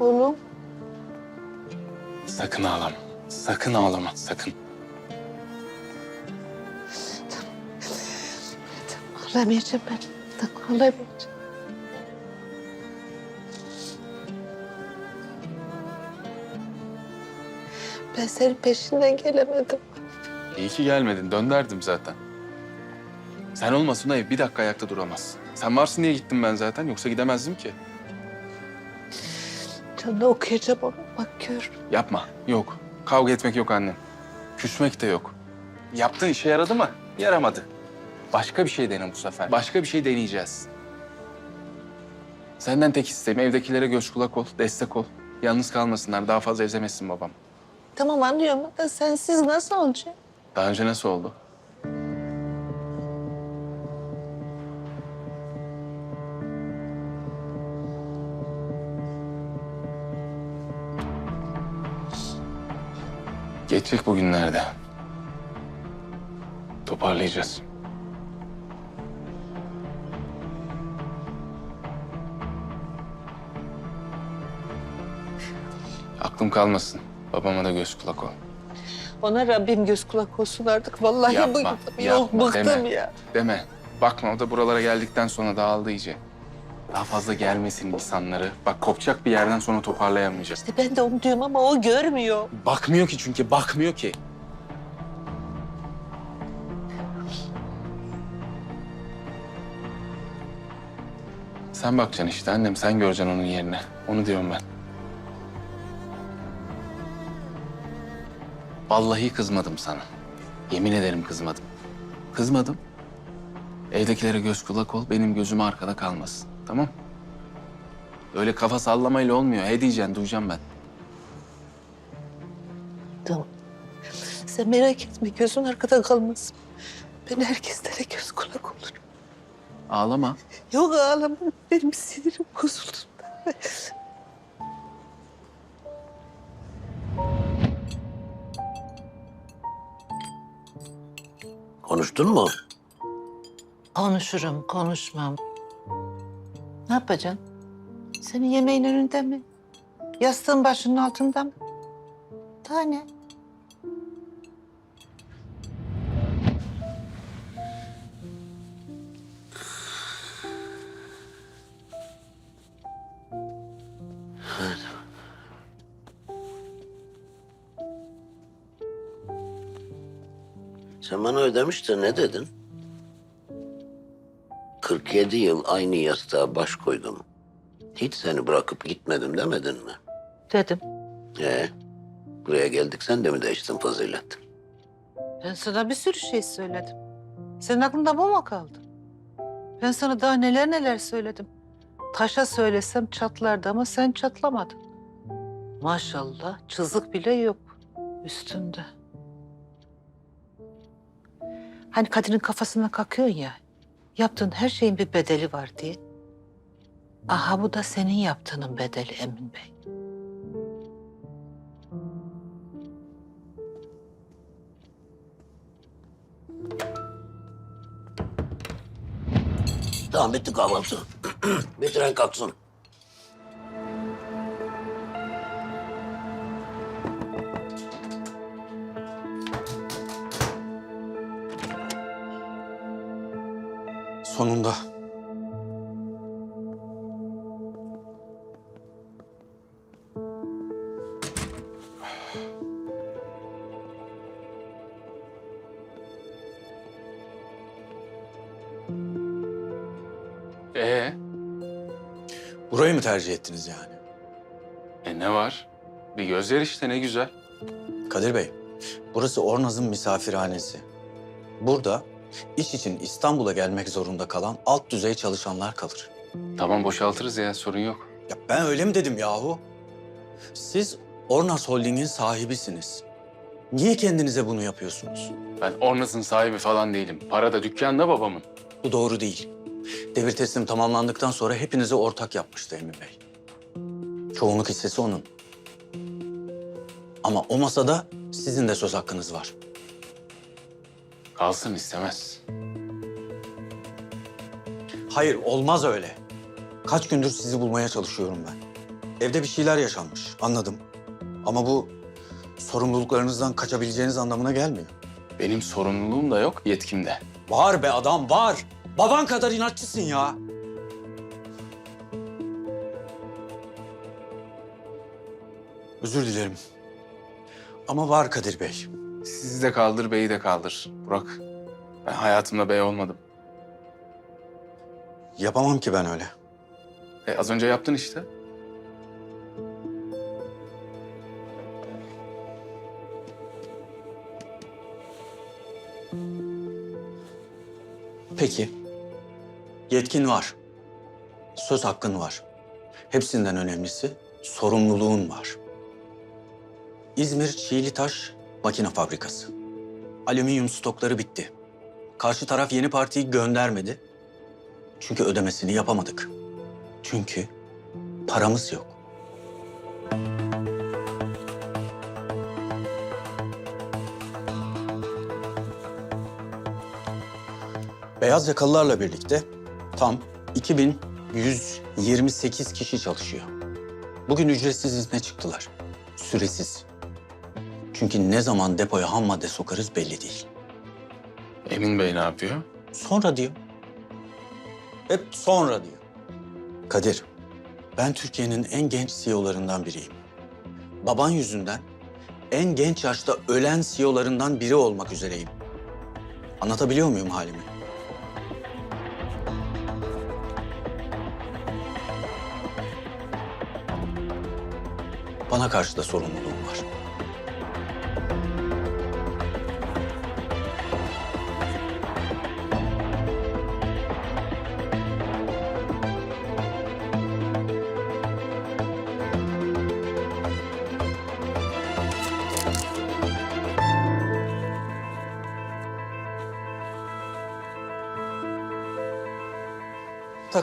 Oğlum. Sakın ağlama. Sakın ağlama. Sakın. Ağlamayacağım ben. Tamam, ağlamayacağım. Ben senin peşinden gelemedim. İyi ki gelmedin. Dönderdim zaten. Sen olmasın ev bir dakika ayakta duramaz. Sen varsın diye gittim ben zaten. Yoksa gidemezdim ki. Canını okuyacağım onu. Bak gör. Yapma. Yok. Kavga etmek yok annem. Küsmek de yok. Yaptığın işe yaradı mı? Yaramadı. Başka bir şey dene bu sefer. Başka bir şey deneyeceğiz. Senden tek isteğim evdekilere göz kulak ol, destek ol. Yalnız kalmasınlar, daha fazla ezemesin babam. Tamam anlıyorum sensiz nasıl olacak? Daha önce nasıl oldu? Geçecek bugünlerde. Toparlayacağız. Aklım kalmasın. Babama da göz kulak ol. Ona Rabbim göz kulak olsun artık. Vallahi Yapma, bıktım. Yok yapma, bıktım deme. ya. Deme. Bakma o da buralara geldikten sonra dağıldı iyice. Daha fazla gelmesin insanları. Bak kopacak bir yerden sonra toparlayamayacak. İşte ben de onu diyorum ama o görmüyor. Bakmıyor ki çünkü bakmıyor ki. Sen bakacaksın işte annem. Sen göreceksin onun yerine. Onu diyorum ben. Vallahi kızmadım sana. Yemin ederim kızmadım. Kızmadım. Evdekilere göz kulak ol. Benim gözüm arkada kalmasın. Tamam? Öyle kafa sallamayla olmuyor. He diyeceksin, duyacağım ben. Tamam. Sen merak etme gözün arkada kalmasın. Ben herkeslere göz kulak olurum. Ağlama. Yok ağlama. Benim sinirim bozuldu. Konuştun mu? Konuşurum, konuşmam. Ne yapacaksın? Senin yemeğin önünde mi? Yastığın başının altında mı? Daha ne? Sen bana ödemiştin ne dedin? 47 yıl aynı yastığa baş koydum. Hiç seni bırakıp gitmedim demedin mi? Dedim. Ee, buraya geldik sen de mi değiştin fazilet? Ben sana bir sürü şey söyledim. Senin aklında bu mu kaldı? Ben sana daha neler neler söyledim. Taşa söylesem çatlardı ama sen çatlamadın. Maşallah çizik bile yok üstünde. Hani kadının kafasına kakıyorsun ya. Yaptığın her şeyin bir bedeli var diye. Aha bu da senin yaptığının bedeli Emin Bey. Tamam bitti kahvaltı. Bitiren kalksın. Sonunda. Ee, Burayı mı tercih ettiniz yani? e ne var? Bir göz ver işte ne güzel. Kadir Bey, burası Ornaz'ın misafirhanesi. Burada iş için İstanbul'a gelmek zorunda kalan alt düzey çalışanlar kalır. Tamam boşaltırız ya sorun yok. Ya ben öyle mi dedim yahu? Siz Ornaz Holding'in sahibisiniz. Niye kendinize bunu yapıyorsunuz? Ben Ornas'ın sahibi falan değilim. Para da dükkanda babamın. Bu doğru değil. Devir teslim tamamlandıktan sonra hepinizi ortak yapmıştı Emin Bey. Çoğunluk hissesi onun. Ama o masada sizin de söz hakkınız var. Kalsın istemez. Hayır, olmaz öyle. Kaç gündür sizi bulmaya çalışıyorum ben. Evde bir şeyler yaşanmış, anladım. Ama bu sorumluluklarınızdan kaçabileceğiniz anlamına gelmiyor. Benim sorumluluğum da yok, yetkim de. Var be adam, var. Baban kadar inatçısın ya. Özür dilerim. Ama var Kadir Bey. Sizi de kaldır, beyi de kaldır. Burak, ben hayatımda bey olmadım. Yapamam ki ben öyle. E, az önce yaptın işte. Peki. Yetkin var. Söz hakkın var. Hepsinden önemlisi sorumluluğun var. İzmir Çiğlitaş Makine Fabrikası. Alüminyum stokları bitti. Karşı taraf yeni partiyi göndermedi. Çünkü ödemesini yapamadık. Çünkü paramız yok. Beyaz yakalılarla birlikte tam 2128 kişi çalışıyor. Bugün ücretsiz izne çıktılar. Süresiz. Çünkü ne zaman depoya ham madde sokarız belli değil. Emin Bey ne yapıyor? Sonra diyor. Hep sonra diyor. Kadir, ben Türkiye'nin en genç CEO'larından biriyim. Baban yüzünden en genç yaşta ölen CEO'larından biri olmak üzereyim. Anlatabiliyor muyum halimi? Bana karşı da sorumluluğum var.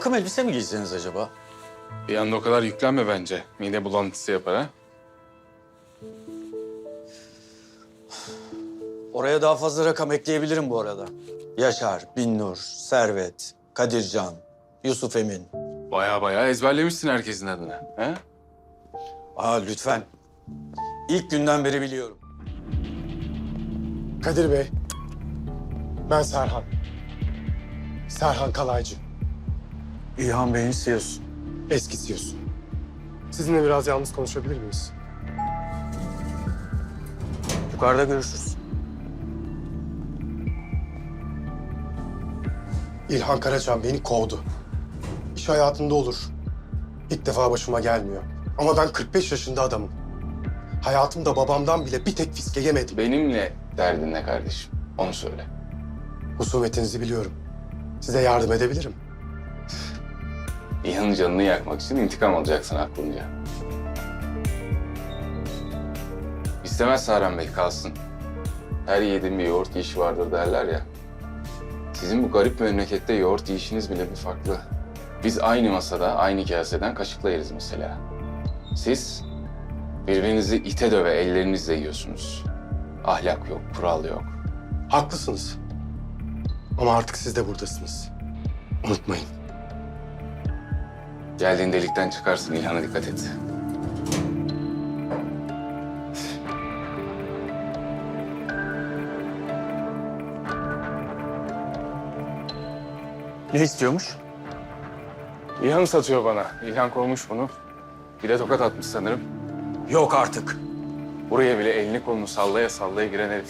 Takım elbise mi giyseniz acaba? Bir anda o kadar yüklenme bence. Mide bulantısı yapar ha. Oraya daha fazla rakam ekleyebilirim bu arada. Yaşar, Binnur, Servet, Kadircan, Yusuf Emin. Baya baya ezberlemişsin herkesin adını. He? Aa lütfen. İlk günden beri biliyorum. Kadir Bey, ben Serhan. Serhan Kalaycı, İlhan Bey'in CEO'su. eski CEO'su. Sizinle biraz yalnız konuşabilir miyiz? Yukarıda görüşürüz. İlhan Karaçam beni kovdu. İş hayatında olur. İlk defa başıma gelmiyor. Ama ben 45 yaşında adamım. Hayatımda babamdan bile bir tek fiske yemedim. Benimle derdin ne kardeşim? Onu söyle. Husumetinizi biliyorum. Size yardım edebilirim. İlhan'ın canını yakmak için intikam alacaksın aklınca. İstemez Saran Bey kalsın. Her yiğidin bir yoğurt yiyişi vardır derler ya. Sizin bu garip memlekette yoğurt yiyişiniz bile bir farklı. Biz aynı masada, aynı kaseden kaşıkla yeriz mesela. Siz birbirinizi ite döve ellerinizle yiyorsunuz. Ahlak yok, kural yok. Haklısınız. Ama artık siz de buradasınız. Unutmayın. Geldiğin delikten çıkarsın İlhan'a dikkat et. Ne istiyormuş? İlhan satıyor bana. İlhan kovmuş bunu. Bir de tokat atmış sanırım. Yok artık. Buraya bile elini kolunu sallaya sallaya giren herif.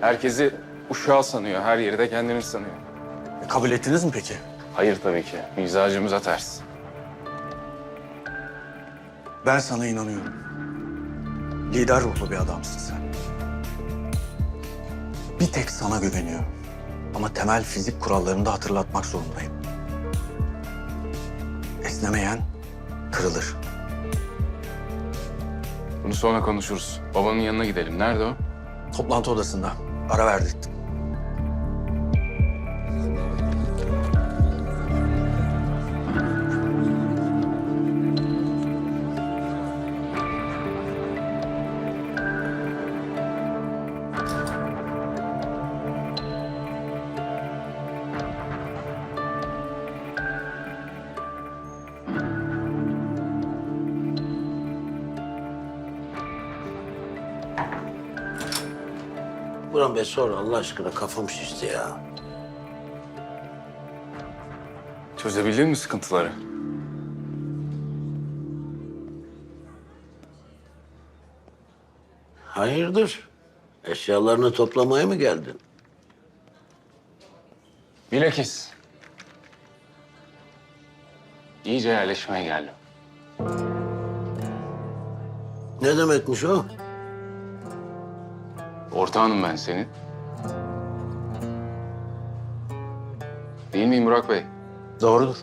Herkesi uşağı sanıyor. Her yeri de kendini sanıyor. E, kabul ettiniz mi peki? Hayır tabii ki. Mizacımıza ters. Ben sana inanıyorum. Lider ruhlu bir adamsın sen. Bir tek sana güveniyorum. Ama temel fizik kurallarını da hatırlatmak zorundayım. Esnemeyen kırılır. Bunu sonra konuşuruz. Babanın yanına gidelim. Nerede o? Toplantı odasında ara verdirttim. Burhan Bey sor Allah aşkına kafam şişti ya. Çözebildin mi sıkıntıları? Hayırdır? Eşyalarını toplamaya mı geldin? Bilakis. İyice yerleşmeye geldim. Ne demekmiş o? Ortağınım ben senin. Değil miyim Burak Bey? Doğrudur.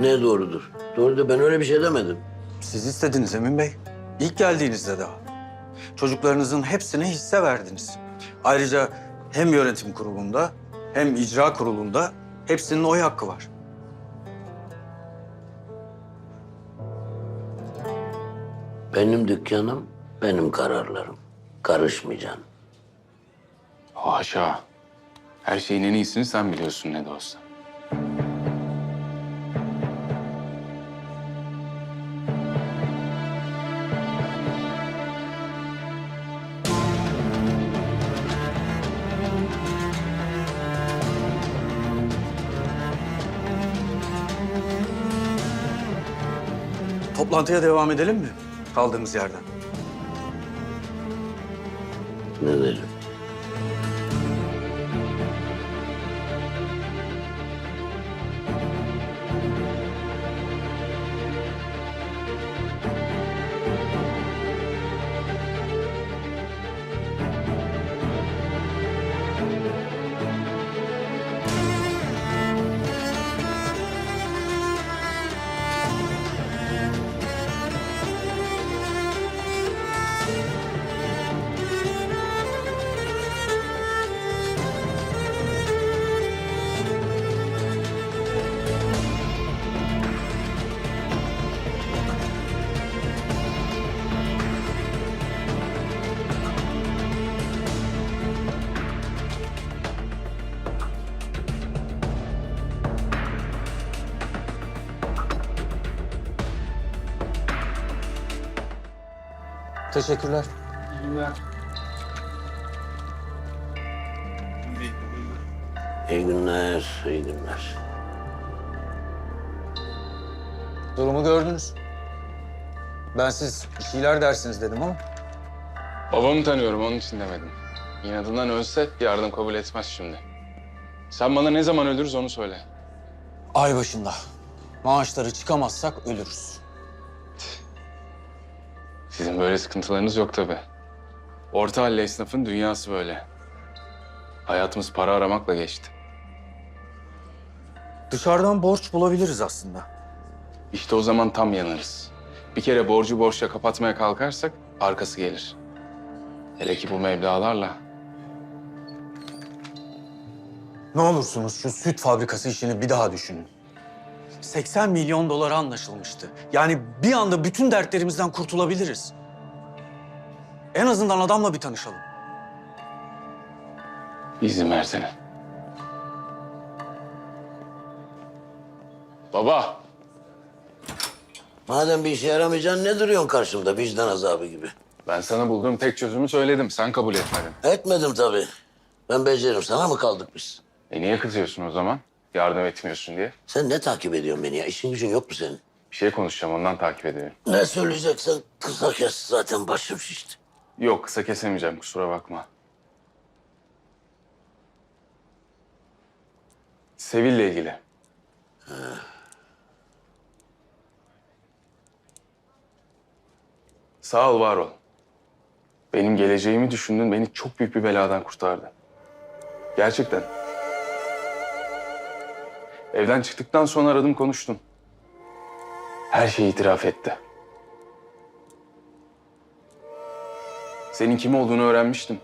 Ne doğrudur? Doğru da ben öyle bir şey demedim. Siz istediniz Emin Bey. İlk geldiğinizde daha. Çocuklarınızın hepsine hisse verdiniz. Ayrıca hem yönetim kurulunda hem icra kurulunda hepsinin oy hakkı var. Benim dükkanım, benim kararlarım. Karışmayacaksın. Haşa. Her şeyin en iyisini sen biliyorsun ne de olsa. Toplantıya devam edelim mi? Kaldığımız yerden. Ne dedim? Teşekkürler. İyi günler, iyi günler. Durumu gördünüz. Ben siz bir şeyler dersiniz dedim ama Babamı tanıyorum onun için demedim. İnadından ölse yardım kabul etmez şimdi. Sen bana ne zaman ölürüz onu söyle. ay başında maaşları çıkamazsak ölürüz. Sizin böyle sıkıntılarınız yok tabii. Orta halli esnafın dünyası böyle. Hayatımız para aramakla geçti. Dışarıdan borç bulabiliriz aslında. İşte o zaman tam yanarız. Bir kere borcu borçla kapatmaya kalkarsak arkası gelir. Hele ki bu meblağlarla. Ne olursunuz şu süt fabrikası işini bir daha düşünün. 80 milyon dolara anlaşılmıştı. Yani bir anda bütün dertlerimizden kurtulabiliriz. En azından adamla bir tanışalım. İzin versene. Baba, Madem bir işe yaramayacaksın ne duruyorsun karşımda vicdan azabı gibi? ben sana bulduğum tek çözümü söyledim. Sen kabul etmedin. Etmedim tabii. Ben beceririm. Sana mı kaldık biz? E niye kızıyorsun o zaman? Yardım etmiyorsun diye. Sen ne takip ediyorsun beni ya? İşin gücün yok mu senin? Bir şey konuşacağım ondan takip ediyorum. Ne söyleyeceksen kısa kes. Zaten başım şişti. Yok kısa kesemeyeceğim kusura bakma. Sevil'le ilgili. Sağ ol, var ol. Benim geleceğimi düşündün, beni çok büyük bir beladan kurtardı. Gerçekten. Evden çıktıktan sonra aradım, konuştum. Her şeyi itiraf etti. Senin kim olduğunu öğrenmiştim.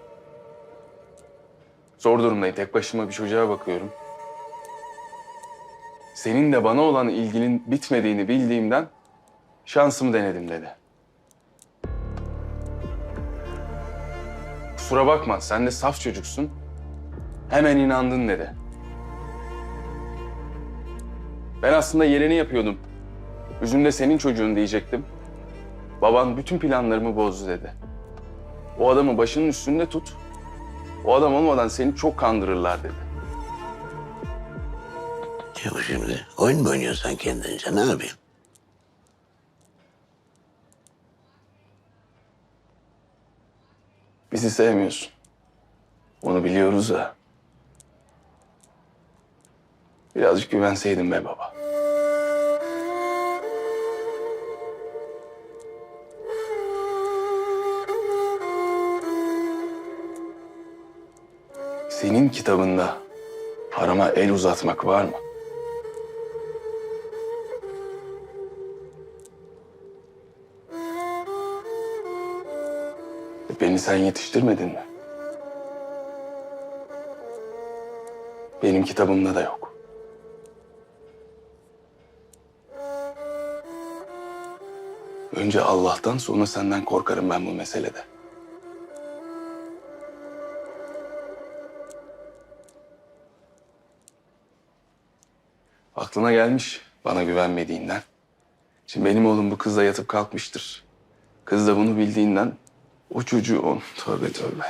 Zor durumdayım. Tek başıma bir çocuğa bakıyorum. Senin de bana olan ilginin bitmediğini bildiğimden şansımı denedim dedi. Kusura bakma, sen de saf çocuksun. Hemen inandın dedi. Ben aslında yerini yapıyordum. Üzümde senin çocuğun diyecektim. Baban bütün planlarımı bozdu dedi. O adamı başının üstünde tut. O adam olmadan seni çok kandırırlar dedi. Ne bu şimdi? Oyun mu oynuyorsun sen kendince? Ne yapayım? Bizi sevmiyorsun. Onu biliyoruz da. Birazcık güvenseydin be baba. Senin kitabında parama el uzatmak var mı? E, Beni sen yetiştirmedin mi? Benim kitabımda da yok. Önce Allah'tan sonra senden korkarım ben bu meselede. Aklına gelmiş bana güvenmediğinden. Şimdi benim oğlum bu kızla yatıp kalkmıştır. Kız da bunu bildiğinden o çocuğu on. Tövbe tövbe.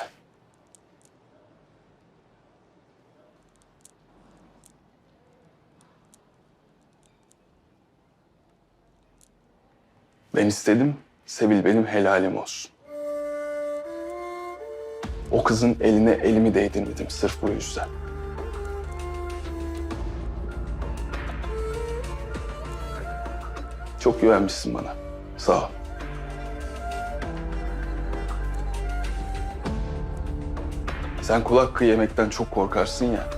Ben istedim, Sebil benim helalim olsun. O kızın eline elimi değdirmedim sırf bu yüzden. Çok güvenmişsin bana. Sağ ol. Sen kulak kıy yemekten çok korkarsın ya.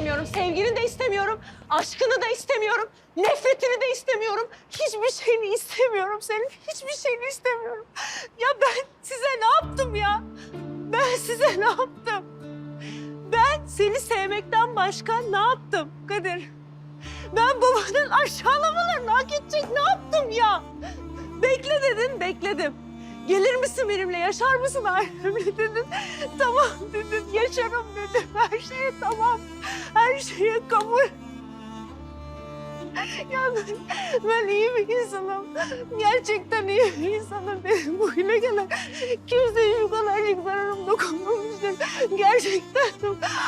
İstemiyorum. Sevgini de istemiyorum. Aşkını da istemiyorum. Nefretini de istemiyorum. Hiçbir şeyini istemiyorum senin. Hiçbir şeyini istemiyorum. Ya ben size ne yaptım ya? Ben size ne yaptım? Ben seni sevmekten başka ne yaptım Kadir? Ben babanın aşağılamalarını hak edecek ne yaptım ya? Bekle dedin, bekledim. Gelir misin benimle, yaşar mısın ailemle dedin. Tamam dedin, yaşarım dedim. Her şeye tamam, her şeye kabul. Ya ben, iyi bir insanım. Gerçekten iyi bir insanım. Benim bugüne kadar kimseye şu kadarcık zararım dokunmamıştır. Gerçekten.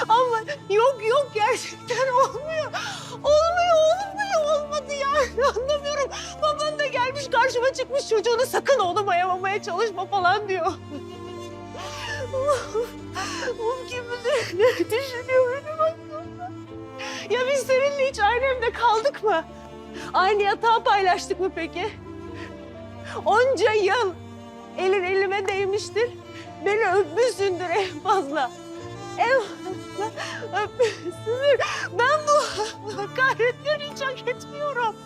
Ama yok yok gerçekten olmuyor. Olmuyor, olmuyor, olmadı yani. Anlamıyorum. Baban da gelmiş karşıma çıkmış çocuğunu sakın oğlum ayamamaya çalışma falan diyor. Bu kim bilir ne düşünüyor benim hakkımda? Ya biz seninle hiç aynı evde kaldık mı? Aynı yatağı paylaştık mı peki? Onca yıl elin elime değmiştir. Beni öpmüşsündür en fazla. En fazla öpmüşsündür. Ben bu hakaretleri hiç hak etmiyorum.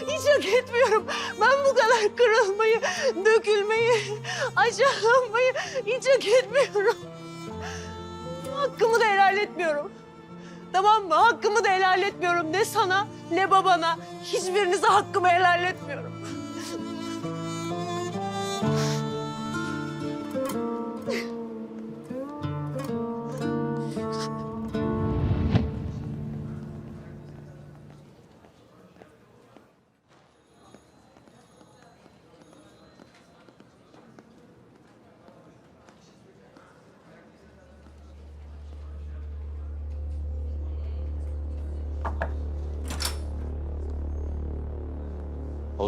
Hiç hak etmiyorum. Ben bu kadar kırılmayı, dökülmeyi, aşağılanmayı hiç hak etmiyorum. Hakkımı da helal etmiyorum. Tamam mı? Hakkımı da helal etmiyorum. Ne sana ne babana. Hiçbirinize hakkımı helal etmiyorum.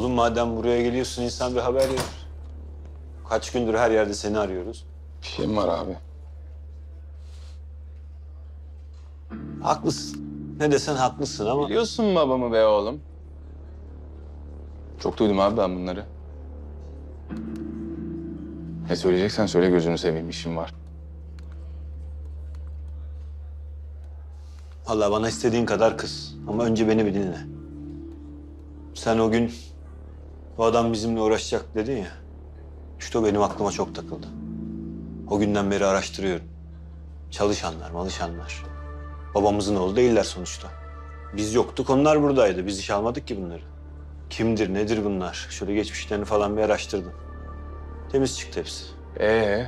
Oğlum madem buraya geliyorsun insan bir haber verir. Kaç gündür her yerde seni arıyoruz. Bir şey mi var abi? Haklısın. Ne desen haklısın ama Biliyorsun babamı be oğlum. Çok duydum abi ben bunları. Ne söyleyeceksen söyle gözünü seveyim işim var. Vallahi bana istediğin kadar kız. Ama önce beni bir dinle. Sen o gün bu adam bizimle uğraşacak dedin ya. İşte o benim aklıma çok takıldı. O günden beri araştırıyorum. Çalışanlar, malışanlar. Babamızın oğlu değiller sonuçta. Biz yoktuk, onlar buradaydı. Biz iş almadık ki bunları. Kimdir, nedir bunlar? Şöyle geçmişlerini falan bir araştırdım. Temiz çıktı hepsi. Ee,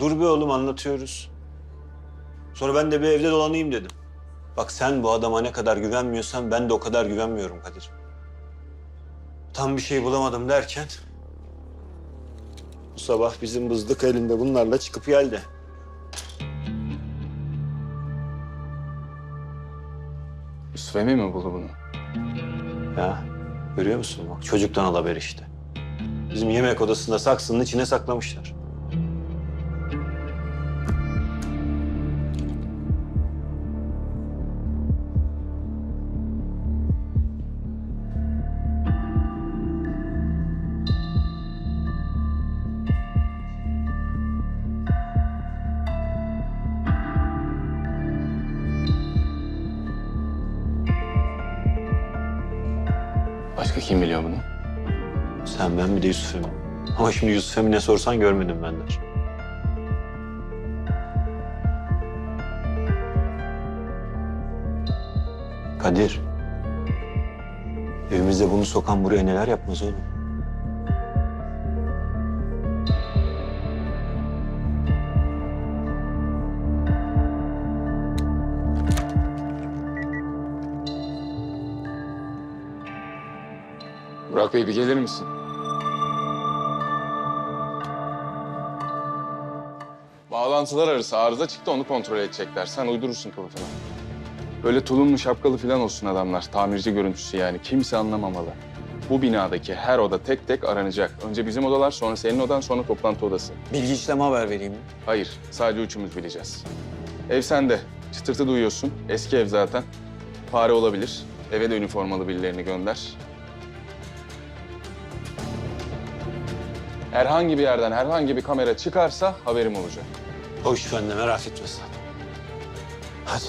Dur be oğlum anlatıyoruz. Sonra ben de bir evde dolanayım dedim. Bak sen bu adama ne kadar güvenmiyorsan ben de o kadar güvenmiyorum Kadir. Tam bir şey bulamadım derken... Bu sabah bizim bızdık elinde bunlarla çıkıp geldi. Emin mi buldu bunu? Ya görüyor musun bak çocuktan al haber işte. Bizim yemek odasında saksının içine saklamışlar. Bir de Yusuf Emin. Ama şimdi Yusuf Emin'e sorsan görmedim ben der. Kadir. Evimize bunu sokan buraya neler yapmaz oğlum? Burak Bey bir gelir misin? Bağlantılar arası arıza çıktı onu kontrol edecekler. Sen uydurursun kılıfını. Böyle tulumlu şapkalı falan olsun adamlar. Tamirci görüntüsü yani. Kimse anlamamalı. Bu binadaki her oda tek tek aranacak. Önce bizim odalar, sonra senin odan, sonra toplantı odası. Bilgi işleme haber vereyim mi? Hayır, sadece üçümüz bileceğiz. Ev sende. Çıtırtı duyuyorsun. Eski ev zaten. Fare olabilir. Eve de üniformalı birilerini gönder. Herhangi bir yerden herhangi bir kamera çıkarsa haberim olacak. O iş bende merak etme sen. Hadi.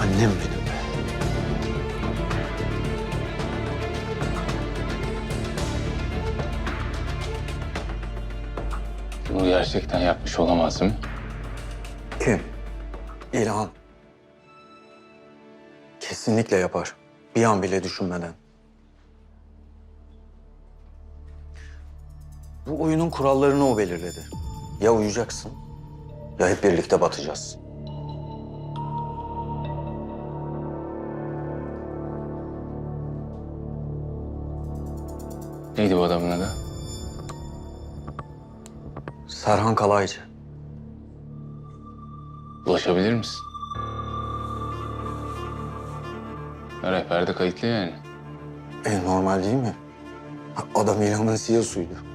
Annem benim be. Bunu gerçekten yapmış olamaz mi? Kim? İlhan. Kesinlikle yapar. Bir an bile düşünmeden. Bu oyunun kurallarını o belirledi. Ya uyuyacaksın ya hep birlikte batacağız. Neydi bu adamın adı? Serhan Kalaycı. Ulaşabilir misin? Rehberde kayıtlı yani. E normal değil mi? Adam İlhan'ın CEO'suydu.